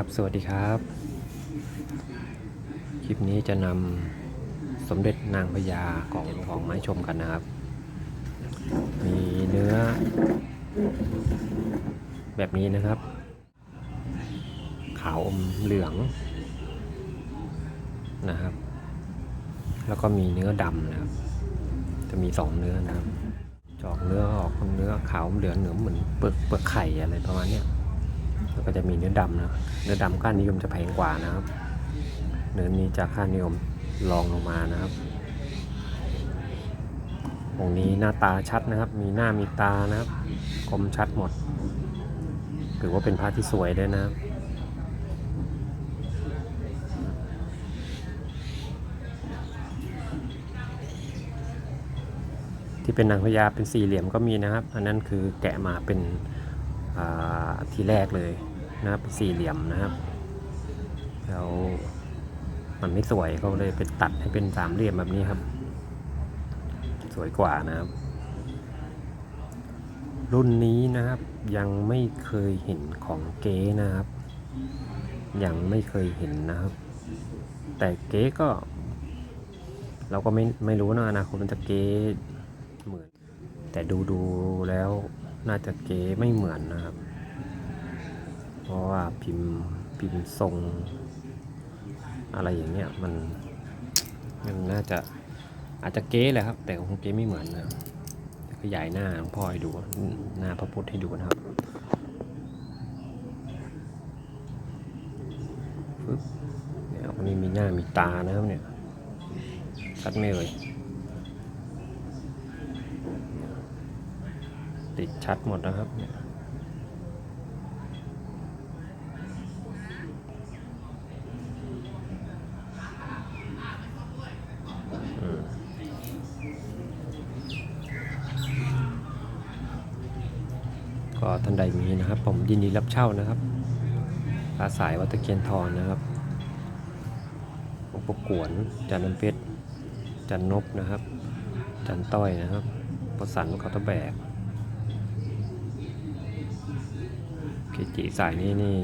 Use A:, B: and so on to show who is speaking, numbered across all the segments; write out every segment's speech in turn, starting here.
A: ครับ สวัสดีครับ คลิปนี้จะนำสมเด็จนางพญาของหลวงไม้ชมกันนะครับ มีเนื้อ แบบนี้นะครับ ขาวอมเหลืองนะครับ แล้วก็มีเนื้อดำนะครับ จะมีสองเนื้อนะครับ จอกเนื้อออกเนื้อขาวอมเหลืองเหนือเหมือนเปลือกเปลือกไข่อะไรประมาณเนี้ย แล้วก็จะมีเนื้อดำนะเนื้อดำค่านิยมจะแพงกว่านะครับ เนื้อนี้จะค่านิยมรองลงมานะครับองนี้หน้าตาชัดนะครับ มีหน้ามีตานะครับคมชัดหมด ถือว่าเป็นพระที่สวยด้วยนะครับที่เป็นนางพญาเป็นสี่เหลี่ยมก็มีนะครับ อันนั้นคือแกะมาเป็น ทีแรกเลยนะครับสี่เหลี่ยมนะครับแล้วมันไม่สวยเขาเลยไปตัดให้เป็นสามเหลี่ยมแบบนี้ครับ สวยกว่านะครับ รุ่นนี้นะครับยังไม่เคยเห็นของเก๊นะครับ ยังไม่เคยเห็นนะครับ แต่เก๊ก็ เราก็ไม่ไม่รู้นะอนาคตมันจะเก๊เหมือน แต่ดูดูแล้ว น่าจะเก๊ไม่เหมือนนะครับ เพราะว่าพิมพ์พิมพ์ทรง อะไรอย่างเงี้ยมันมันน่าจะอาจจะเก๊แหละครับ แต่คงเก๊ไม่เหมือนนะครับขยายหน้าหลวงพ่อให้ดูหน้าพระพุทธให้ดูนะครับปึ๊บเนี่ยคนนี้มีหน้ามีตานะครับเนี่ยชัดไหม่เลย ติดชัดหมดนะครับเนี่ยอืมก็ท่านใดมีนะครับ ผมยินดีรับเช่านะครับปลาสายวัดตะเคียนทองนะครับหลวงประกวนจันน้ำเพชรจันนบนะครับ จันต้อยนะครับประสันเขาตะแบก กจิสายนี้นี่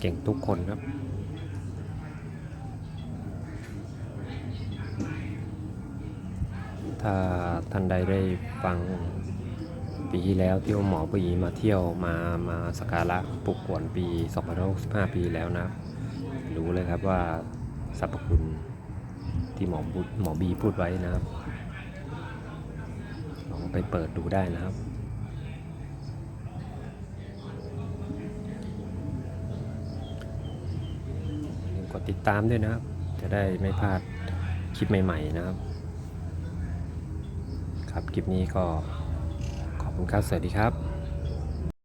A: เก่งทุกคนครับ ถ้าท่านใดได้ฟังปีที่แล้วที่หมอปีมาเที่ยวมามาสักการะปลุกกวนปี2065 ปีแล้วนะ รู้เลยครับว่าสรรพคุณที่หมอบุหมอบีพูดไว้นะครับลองไปเปิดดูได้นะครับ อย่าลืม กดติดตามด้วยนะครับ จะได้ไม่พลาดคลิปใหม่ ๆ นะครับ ครับคลิปนี้ก็ขอบคุณครับสวัสดีครับ